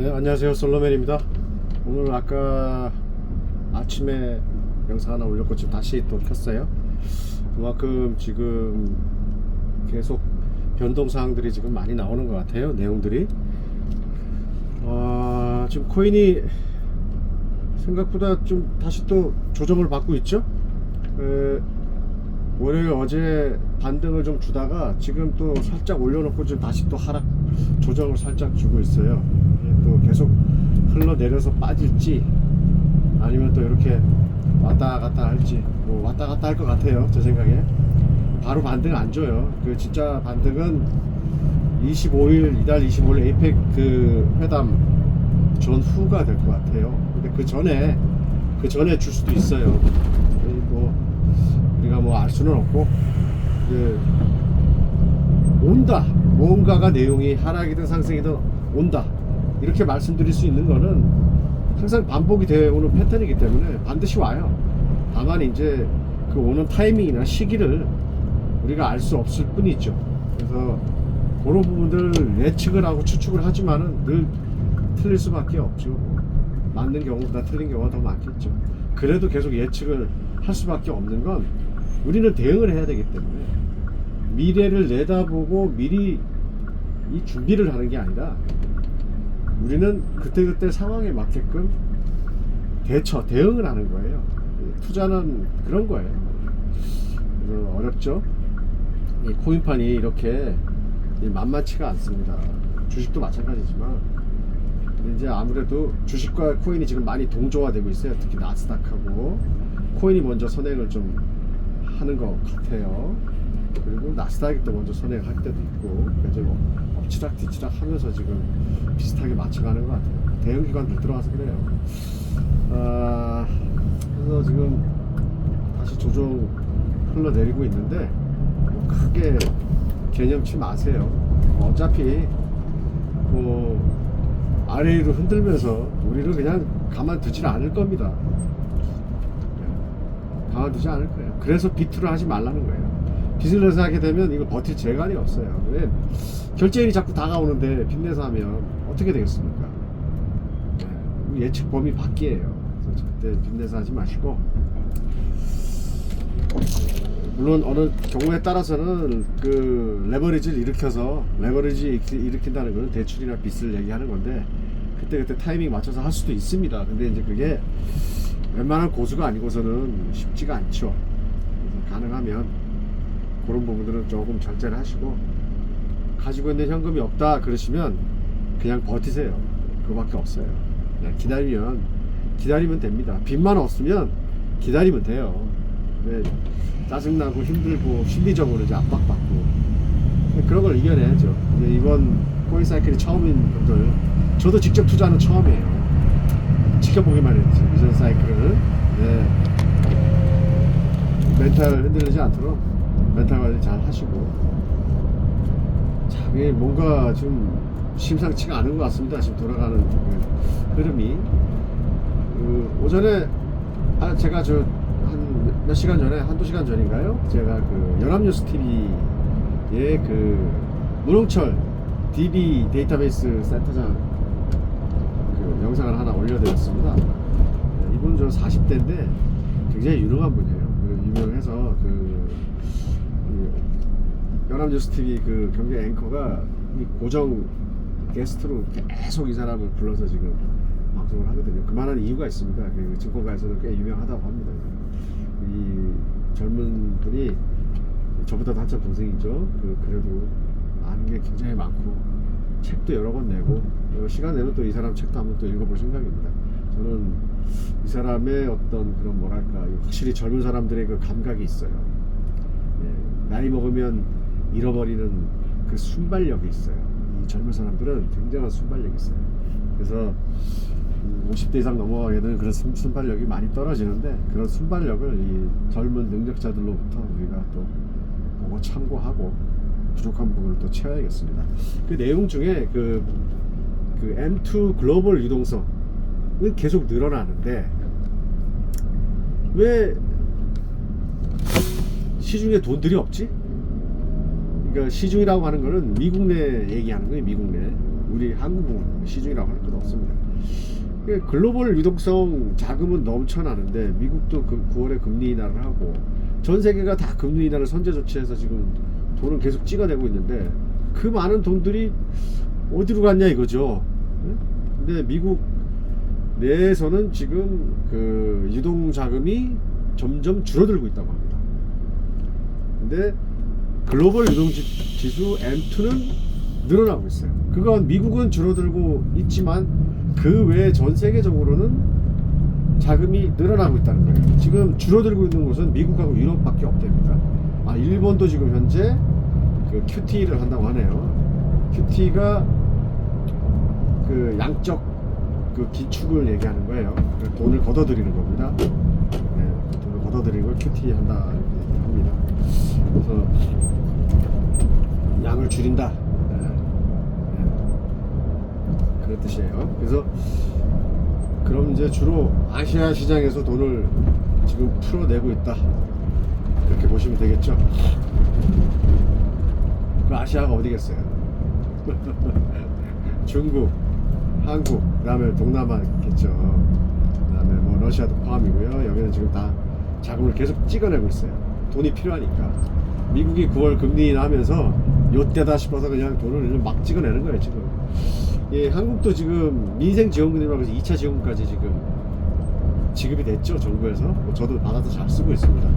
네, 안녕하세요. 솔로맨입니다. 오늘 아까 아침에 영상 하나 올렸고 지금 다시 또 켰어요. 그만큼 지금 계속 변동 사항들이 지금 많이 나오는 것 같아요. 내용들이. 아, 지금 코인이 생각보다 좀 다시 또 조정을 받고 있죠. 에, 월요일 어제 반등을 좀 주다가 지금 또 살짝 올려놓고 지금 다시 또 하락 조정을 살짝 주고 있어요. 또 계속 흘러내려서 빠질지 아니면 또 이렇게 왔다 갔다 할지 뭐 왔다 갔다 할 것 같아요. 제 생각에 바로 반등 안 줘요. 그 진짜 반등은 25일 이달 25일 에이펙 그 회담 전후가 될 것 같아요. 근데 그 전에 그 전에 줄 수도 있어요. 뭐 우리가 뭐 알 수는 없고 이제 온다 뭔가가 내용이 하락이든 상승이든 온다 이렇게 말씀드릴 수 있는 거는 항상 반복이 되어 오는 패턴이기 때문에 반드시 와요. 다만 이제 그 오는 타이밍이나 시기를 우리가 알 수 없을 뿐이죠. 그래서 그런 부분들 예측을 하고 추측을 하지만은 늘 틀릴 수밖에 없죠. 맞는 경우보다 틀린 경우가 더 많겠죠. 그래도 계속 예측을 할 수밖에 없는 건 우리는 대응을 해야 되기 때문에 미래를 내다보고 미리 이 준비를 하는 게 아니라 우리는 그때그때 상황에 맞게끔 대처, 대응을 하는 거예요. 투자는 그런 거예요. 어렵죠. 이 코인판이 이렇게 만만치가 않습니다. 주식도 마찬가지지만 이제 아무래도 주식과 코인이 지금 많이 동조화되고 있어요. 특히 나스닥하고 코인이 먼저 선행을 좀 하는 것 같아요. 그리고 나스닥이 또 먼저 선행할 때도 있고 그래서 뭐 엎치락 뒤치락 하면서 지금 비슷하게 맞춰가는 것 같아요. 대형 기관들 들어와서 그래요. 아, 그래서 지금 다시 조정 흘러내리고 있는데 뭐 크게 개념치 마세요. 어차피 뭐 아래로 흔들면서 우리를 그냥 가만두질 않을 겁니다. 가만두지 않을 거예요. 그래서 비투를 하지 말라는 거예요. 내서 하게 되면 이거 버틸 재간이 없어요. 왜 결제일이 자꾸 다가오는데 빚내서 하면 어떻게 되겠습니까? 네, 예측 범위 밖이에요. 그래서 절대 빚내서 하지 마시고 물론 어느 경우에 따라서는 그 레버리지를 일으켜서 레버리지 일으킨다는 건 대출이나 빚을 얘기하는 건데 그때 그때 타이밍 맞춰서 할 수도 있습니다. 근데 이제 그게 웬만한 고수가 아니고서는 쉽지가 않죠. 가능하면 그런 부분들은 조금 절제를 하시고 가지고 있는 현금이 없다 그러시면 그냥 버티세요. 그거밖에 없어요. 그냥 기다리면 기다리면 됩니다. 빚만 없으면 기다리면 돼요. 왜 짜증나고 힘들고 심리적으로 이제 압박받고 그런 걸 이겨내야죠. 이번 코인 사이클이 처음인 분들 저도 직접 투자는 처음이에요. 지켜보기만 했지 이전 사이클은 네. 멘탈 흔들리지 않도록 멘탈 관리 잘 하시고 참 뭔가 좀 심상치가 않은 것 같습니다. 지금 돌아가는 그 흐름이 그 오전에 아 제가 저 한 몇 시간 전에 한두 시간 전인가요? 제가 그 연합뉴스 TV의 그 문홍철 DB 데이터베이스 센터장 그 영상을 하나 올려드렸습니다. 네, 이분 저 40대인데 굉장히 유능한 분이에요. 그 유명해서 그, 그 연합뉴스 TV 그 경제 앵커가 이 고정 게스트로 계속 이 사람을 불러서 지금 방송을 하거든요. 그만한 이유가 있습니다. 그 증권가에서는 꽤 유명하다고 합니다. 이 젊은 분이 저보다 도 한참 동생이죠. 그 그래도 아는 게 굉장히 많고 책도 여러 권 내고 어, 시간 내면 또 이 사람 책도 한번 또 읽어볼 생각입니다. 저는 이 사람의 어떤 그런 뭐랄까 확실히 젊은 사람들의 그 감각이 있어요. 예, 나이 먹으면 잃어버리는 그 순발력이 있어요. 이 젊은 사람들은 굉장한 순발력이 있어요. 그래서 음, 50대 이상 넘어가게 되는 그런 순- 순발력이 많이 떨어지는데 그런 순발력을 이 젊은 능력자들로부터 우리가 또 보고 참고하고 부족한 부분을 또 채워야겠습니다. 그 내용 중에 그, 그 M2 글로벌 유동성은 계속 늘어나는데 왜 시중에 돈들이 없지? 그러니까 시중이라고 하는 거는 미국 내 얘기하는 거예요, 미국 내. 우리 한국 시중이라고 할것 없습니다. 그 글로벌 유동성 자금은 넘쳐나는데 미국도 그 9월에 금리 인하를 하고 전 세계가 다 금리 인하를 선제 조치해서 지금 돈을 계속 찍어내고 있는데 그 많은 돈들이 어디로 갔냐 이거죠. 응? 근데 미국 내에서는 지금 그 유동 자금이 점점 줄어들고 있다고 합니다. 근데 글로벌 유동 지- 지수 M2는 늘어나고 있어요. 그건 미국은 줄어들고 있지만 그 외에 전 세계적으로는 자금이 늘어나고 있다는 거예요. 지금 줄어들고 있는 곳은 미국하고 유럽밖에 없답니다. 아, 일본도 지금 현재 그 QT를 한다고 하네요. QT가 그 양적 그 기축을 얘기하는 거예요. 그 돈을 걷어들이는 겁니다. 네, 돈을 걷어들이는 걸 QT 한다. 그래서 양을 줄인다. 네. 네. 그런 뜻이에요. 그래서 그럼 이제 주로 아시아 시장에서 돈을 지금 풀어내고 있다. 그렇게 보시면 되겠죠. 그 아시아가 어디겠어요? 중국, 한국, 그 다음에 동남아겠죠. 그 다음에 뭐 러시아도 포함이고요. 여기는 지금 다 자금을 계속 찍어내고 있어요. 돈이 필요하니까. 미국이 9월 금리 인하면서 요때다 싶어서 그냥 돈을 막 찍어내는 거예요 지금. 예, 한국도 지금 민생지원금이라고 해서 2차 지원금까지 지금 지급이 됐죠 정부에서. 뭐 저도 받아서 잘 쓰고 있습니다.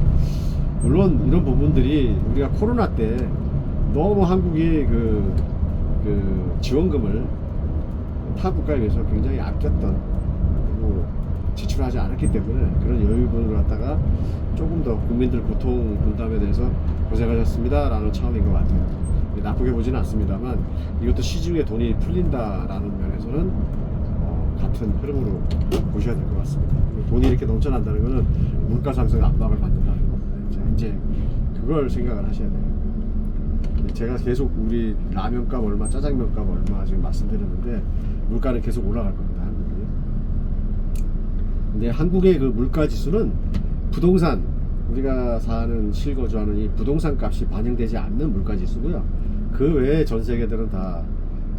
물론 이런 부분들이 우리가 코로나 때 너무 한국이 그, 그 지원금을 타 국가에 비해서 굉장히 아꼈던 그리고 지출하지 않았기 때문에 그런 여유분을 갖다가 조금 더 국민들 고통 분담에 대해서 고생하셨습니다 라는 차원인 것 같아요 나쁘게 보지는 않습니다만 이것도 시중에 돈이 풀린다라는 면에서는 어, 같은 흐름으로 보셔야 될 것 같습니다 돈이 이렇게 넘쳐난다는 것은 물가 상승 압박을 받는다는 겁니다 이제, 그걸 생각을 하셔야 돼요 제가 계속 우리 라면값 얼마, 짜장면값 얼마 지금 말씀드렸는데 물가는 계속 올라갈 겁니다. 한국이. 근데 한국의 그 물가 지수는 부동산 우리가 사는 실거주하는 이 부동산 값이 반영되지 않는 물가 지수고요. 그 외에 전 세계들은 다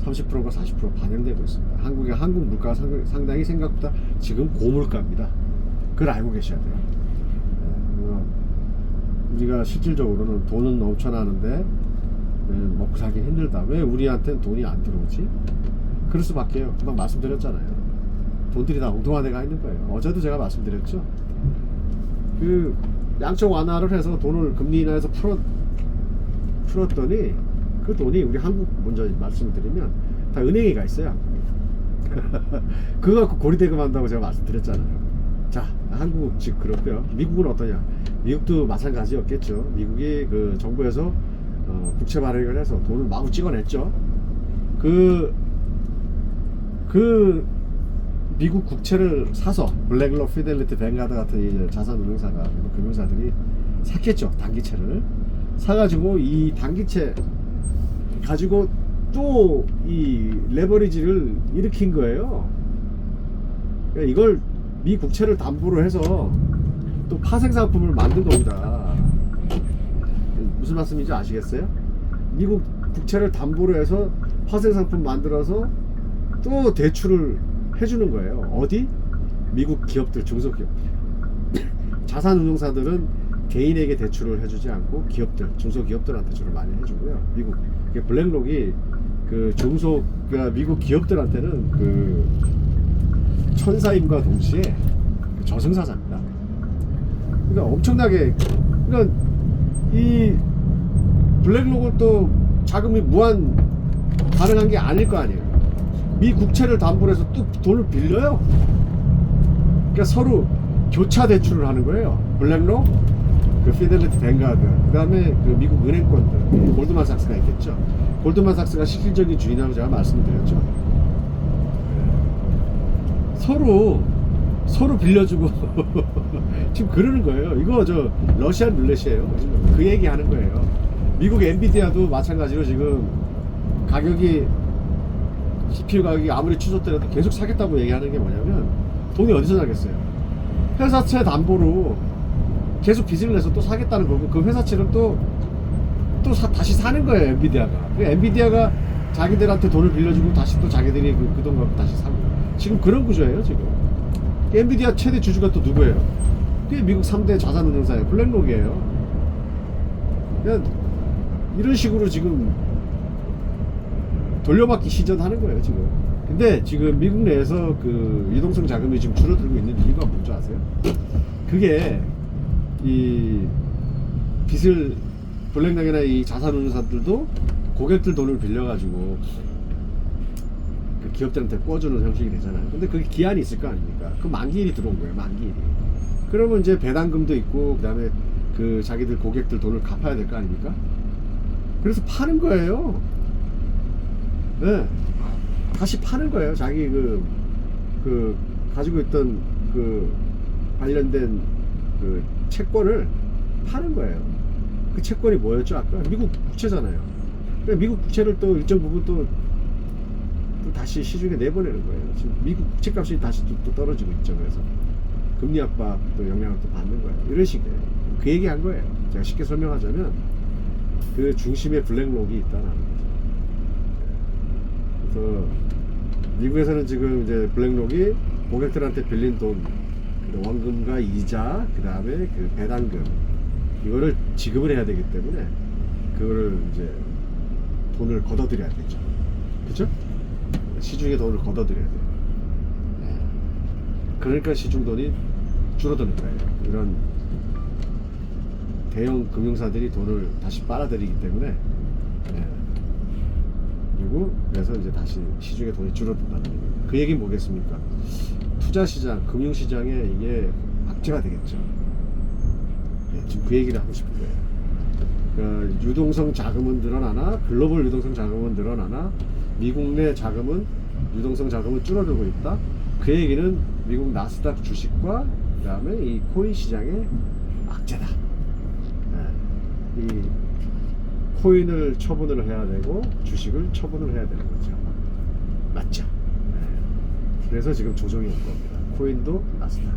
30%가 40% 반영되고 있습니다. 한국의 한국 물가가 상- 상당히 생각보다 지금 고물가입니다. 그걸 알고 계셔야 돼요. 네, 우리가 실질적으로는 돈은 넘쳐나는데 네, 먹고 살기 힘들다. 왜 우리한테는 돈이 안 들어오지? 그럴 수밖에요. 금방 말씀드렸잖아요. 돈들이 다 엉뚱한 데가 있는 거예요. 어제도 제가 말씀드렸죠. 그 양적 완화를 해서 돈을 금리 인하해서 풀어 풀었더니 그 돈이 우리 한국 먼저 말씀을 드리면 다 은행에 가 있어요. 그거 갖고 고리대금 한다고 제가 말씀드렸잖아요. 자, 한국 즉 그렇고요. 미국은 어떠냐? 미국도 마찬가지였겠죠. 미국이 그 정부에서 어, 국채 발행을 해서 돈을 마구 찍어냈죠. 그, 그 미국 국채를 사서 블랙록, 피델리티, 뱅가드 같은 이 자산 운용사가 미국 금융사들이 샀겠죠. 단기채를 사가지고 이 단기채 가지고 또 이 레버리지를 일으킨 거예요. 그러니까 이걸 미 국채를 담보로 해서 또 파생 상품을 만든 겁니다. 무슨 말씀인지 아시겠어요? 미국 국채를 담보로 해서 파생 상품 만들어서 또 대출을 해주는 거예요. 어디? 미국 기업들, 중소기업. 자산 운용사들은 개인에게 대출을 해주지 않고 기업들, 중소기업들한테 대출을 많이 해주고요. 미국 블랙록이 그 중소 그 미국 기업들한테는 그 천사임과 동시에 그 저승사자입니다. 그러니까 엄청나게 그러니까 이 블랙록은 또 자금이 무한 가능한 게 아닐 거 아니에요. 미 국채를 담보로 해서 또 돈을 빌려요. 그러니까 서로 교차 대출을 하는 거예요. 블랙록, 그 피델리티 뱅가드, 그 다음에 그 미국 은행권들, 골드만삭스가 있겠죠. 골드만삭스가 실질적인 주인이라고 제가 말씀드렸죠. 네. 서로 서로 빌려주고 지금 그러는 거예요. 이거 저 러시안 룰렛이에요. 그 얘기 하는 거예요. 미국 엔비디아도 마찬가지로 지금 가격이 CPU 가격이 아무리 추졌더라도 계속 사겠다고 얘기하는 게 뭐냐면 돈이 어디서 나겠어요? 회사채 담보로 계속 빚을 내서 또 사겠다는 거고 그 회사채는 또또 다시 사는 거예요 엔비디아가. 그 엔비디아가 자기들한테 돈을 빌려주고 다시 또 자기들이 그, 그 돈 갖고 다시 사고 지금 그런 구조예요 지금 엔비디아 최대 주주가 또 누구예요? 그게 미국 3대 자산운용사예요 블랙록이에요 그냥 이런 식으로 지금 돌려받기 시전하는 거예요 지금 근데 지금 미국 내에서 그 유동성 자금이 지금 줄어들고 있는 이유가 뭔지 아세요? 그게 이 빚을 블랙락이나 이 자산운용사들도 고객들 돈을 빌려가지고 그 기업들한테 꿔주는 형식이 되잖아요. 근데 그게 기한이 있을 거 아닙니까? 그 만기일이 들어온 거예요. 만기일이. 그러면 이제 배당금도 있고 그다음에 그 자기들 고객들 돈을 갚아야 될 거 아닙니까? 그래서 파는 거예요. 네. 다시 파는 거예요. 자기 그, 그, 가지고 있던 그 관련된 그 채권을 파는 거예요. 그 채권이 뭐였죠? 아까 미국 국채잖아요. 그러니까 미국 국채를 또 일정 부분 또, 또 다시 시중에 내보내는 거예요. 지금 미국 국채 값이 다시 또, 또 떨어지고 있죠. 그래서 금리 압박 또 영향을 또 받는 거예요. 이런 식이에요. 그 얘기 한 거예요. 제가 쉽게 설명하자면 그 중심에 블랙록이 있다는 거죠. 그래서 미국에서는 지금 이제 블랙록이 고객들한테 빌린 돈, 그 원금과 이자, 그 다음에 그 배당금, 이거를 지급을 해야 되기 때문에 그거를 이제 돈을 걷어들여야 되죠. 그죠? 시중에 돈을 걷어들여야 돼요. 네. 그러니까 시중 돈이 줄어드는 거예요. 이런 대형 금융사들이 돈을 다시 빨아들이기 때문에 네. 그리고 그래서 이제 다시 시중에 돈이 줄어든다는 얘기예요. 그 얘기는 뭐겠습니까? 투자 시장, 금융 시장에 이게 악재가 되겠죠. 네, 지금 그 얘기를 하고 싶은 거예요. 그러니까 유동성 자금은 늘어나나 글로벌 유동성 자금은 늘어나나 미국 내 자금은 유동성 자금은 줄어들고 있다. 그 얘기는 미국 나스닥 주식과 그다음에 이 코인 시장의 악재다. 네. 이 코인을 처분을 해야 되고 주식을 처분을 해야 되는 거죠. 맞죠? 네. 그래서 지금 조정이 온 겁니다. 코인도 나스닥.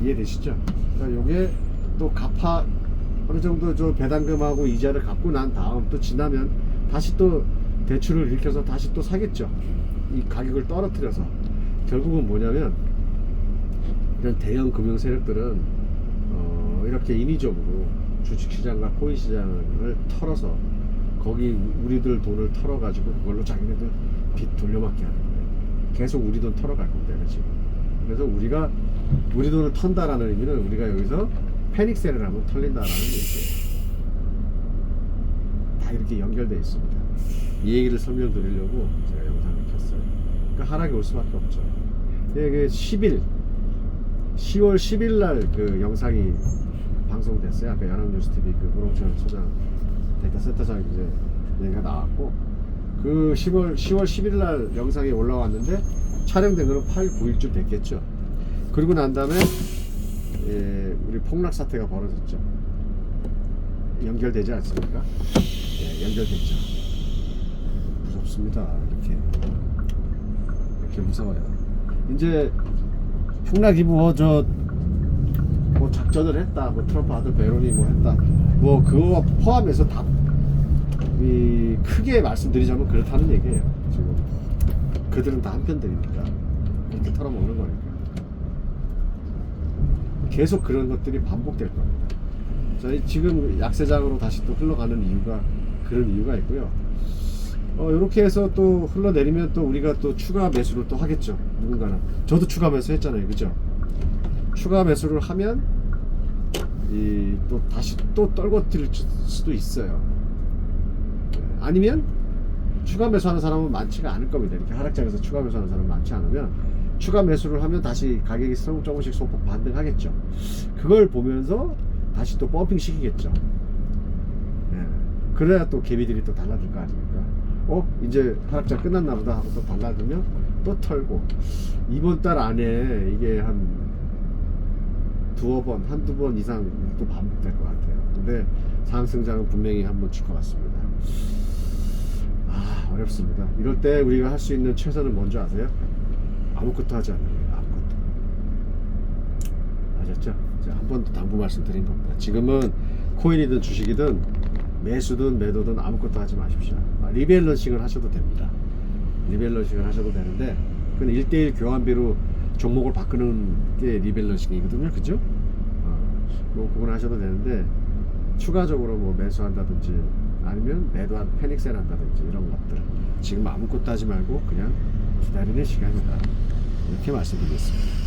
이해되시죠? 그러니까 요게 또 갚아 어느 정도 저 배당금하고 이자를 갚고 난 다음 또 지나면 다시 또 대출을 일으켜서 다시 또 사겠죠. 이 가격을 떨어뜨려서 결국은 뭐냐면 이런 대형 금융 세력들은 어, 이렇게 인위적으로 주식시장과 코인 시장을 털어서 거기 우리들 돈을 털어가지고 그걸로 자기네들 빚 돌려막기 하는 거예요. 계속 우리 돈 털어갈 건데 지금. 그래서 우리가 우리 돈을 턴다라는 의미는 우리가 여기서 패닉셀을 하면 털린다라는 얘기예요. 다 이렇게 연결되어 있습니다. 이 얘기를 설명드리려고 제가 영상을 켰어요. 그러니까 하락이 올 수밖에 없죠. 이게 10일, 10월 10일 날 그 영상이 방송됐어요. 아까 연합뉴스TV 그 무롱철 소장 데이터 센터장 이제 얘기가 나왔고 그 10월 10월 10일 날 영상이 올라왔는데 촬영된 거는 8, 9일쯤 됐겠죠. 그리고 난 다음에 예, 우리 폭락 사태가 벌어졌죠. 연결되지 않습니까? 예, 연결됐죠. 무섭습니다. 이렇게 이렇게 무서워요. 이제 폭락이 뭐저 뭐 작전을 했다, 뭐 트럼프 아들 베론이 뭐 했다, 뭐 그거 포함해서 다 이 크게 말씀드리자면 그렇다는 얘기예요. 지금 그들은 다 한편들이니까 이렇게 털어먹는 거니까. 계속 그런 것들이 반복될 겁니다. 저희 지금 약세장으로 다시 또 흘러가는 이유가 그런 이유가 있고요. 어, 이렇게 해서 또 흘러내리면 또 우리가 또 추가 매수를 또 하겠죠. 누군가는. 저도 추가 매수 했잖아요. 그죠? 추가 매수를 하면 이 또 다시 또 떨궈뜨릴 수도 있어요. 네, 아니면 추가 매수하는 사람은 많지가 않을 겁니다. 이렇게 하락장에서 추가 매수하는 사람은 많지 않으면 추가 매수를 하면 다시 가격이 조금 조금씩 소폭 반등하겠죠. 그걸 보면서 다시 또 펌핑 시키겠죠. 예. 그래야 또 개미들이 또 달라질 거 아닙니까? 어? 이제 하락장 끝났나 보다 하고 또 달라지면 또 털고 이번 달 안에 이게 한 두어 번, 한두 번 이상 또 반복될 것 같아요. 근데 상승장은 분명히 한번 칠것 같습니다. 아, 어렵습니다. 이럴 때 우리가 할 수 있는 최선은 뭔지 아세요? 아무것도 하지 않는 거예요. 아무것도. 아셨죠? 한번 더 당부 말씀드린 겁니다. 지금은 코인이든 주식이든 매수든 매도든 아무것도 하지 마십시오. 아, 리밸런싱을 하셔도 됩니다. 리밸런싱을 하셔도 되는데 그건 1대1 교환비로 종목을 바꾸는 게 리밸런싱이거든요. 그죠? 어, 뭐 그건 하셔도 되는데 추가적으로 뭐 매수한다든지 아니면 매도한 패닉셀 한다든지 이런 것들 지금 아무것도 하지 말고 그냥 기다리는 시간이다. 이렇게 말씀드리겠습니다.